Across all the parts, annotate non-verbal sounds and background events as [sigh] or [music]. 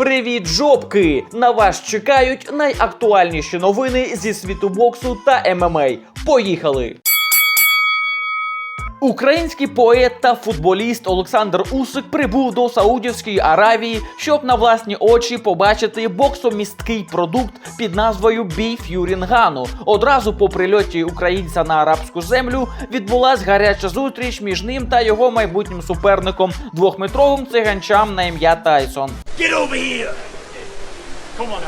Привіт, жопки! На вас чекають найактуальніші новини зі світу боксу та ММА. Поїхали! Український поет та футболіст Олександр Усик прибув до Саудівської Аравії, щоб на власні очі побачити боксомісткий продукт під назвою Бій Ф'юрінгану. Одразу по прильоті українця на арабську землю відбулась гаряча зустріч між ним та його майбутнім суперником двохметровим циганчам на ім'я Тайсон. Get over here! Come on,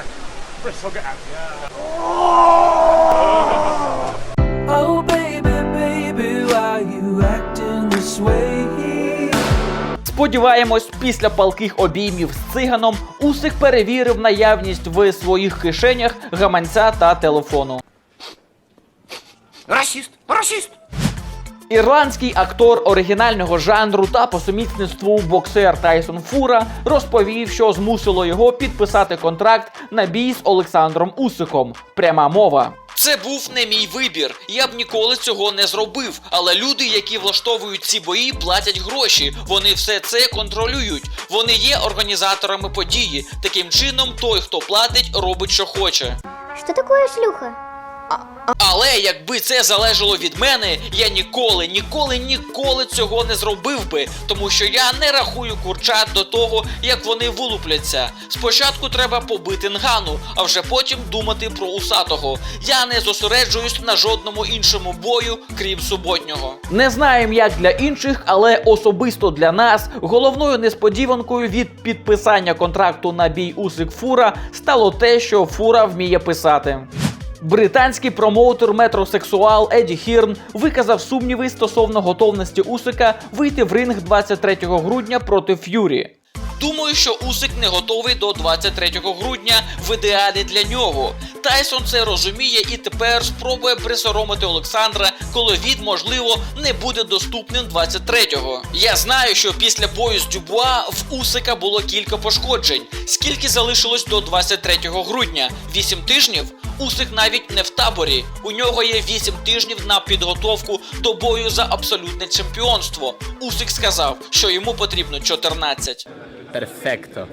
Сподіваємось, після палких обіймів з циганом Усик перевірив наявність в своїх кишенях гаманця та телефону. Расист! Расист! Ірландський актор оригінального жанру та по сумісництву боксер Тайсон Фура розповів, що змусило його підписати контракт на бій з Олександром Усиком. Пряма мова. Це був не мій вибір. Я б ніколи цього не зробив. Але люди, які влаштовують ці бої, платять гроші. Вони все це контролюють. Вони є організаторами події. Таким чином, той, хто платить, робить, що хоче. Що таке шлюха? Але якби це залежало від мене, я ніколи, ніколи, ніколи цього не зробив би, тому що я не рахую курчат до того, як вони вилупляться. Спочатку треба побити нгану, а вже потім думати про усатого. Я не зосереджуюсь на жодному іншому бою, крім суботнього. Не знаємо, як для інших, але особисто для нас головною несподіванкою від підписання контракту на бій Усик Фура стало те, що Фура вміє писати. Британський промоутер метросексуал Еді Хірн виказав сумніви стосовно готовності Усика вийти в ринг 23 грудня проти Ф'юрі. Думаю, що Усик не готовий до 23 грудня в ідеалі для нього. Тайсон це розуміє і тепер спробує присоромити Олександра, коли він, можливо, не буде доступним 23-го. Я знаю, що після бою з Дюбуа в Усика було кілька пошкоджень. Скільки залишилось до 23 грудня? 8 тижнів? Усик навіть не в таборі. У нього є 8 тижнів на підготовку до бою за абсолютне чемпіонство. Усик сказав, що йому потрібно 14. Перфекто.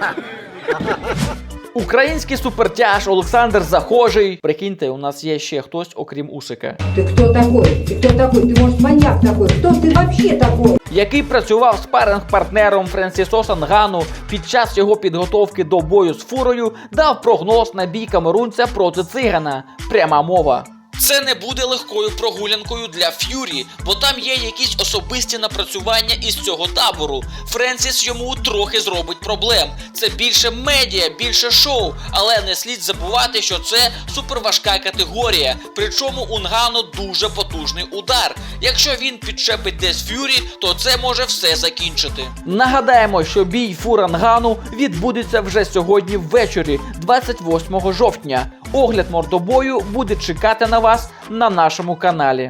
[laughs] Український супертяж Олександр Захожий. Прикиньте, у нас є ще хтось, окрім Усика, Ты кто такой? Ты кто такой? Ты, может, маньяк такой? Кто ты вообще такой? який працював спаринг-партнером Френсісоса Нгану під час його підготовки до бою з фурою, дав прогноз на бій камерунця проти цигана. Пряма мова. Це не буде легкою прогулянкою для Ф'юрі, бо там є якісь особисті напрацювання із цього табору. Френсіс йому трохи зробить проблем. Це більше медіа, більше шоу, але не слід забувати, що це суперважка категорія. Причому у Нгану дуже потужний удар. Якщо він підчепить десь Ф'юрі, то це може все закінчити. Нагадаємо, що бій Фура Нгану відбудеться вже сьогодні ввечері, 28 жовтня. Огляд мордобою буде чекати на вас на нашому каналі.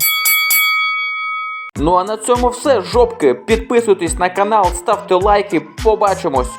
Ну а на цьому все, жопки. Підписуйтесь на канал, ставте лайки. Побачимось.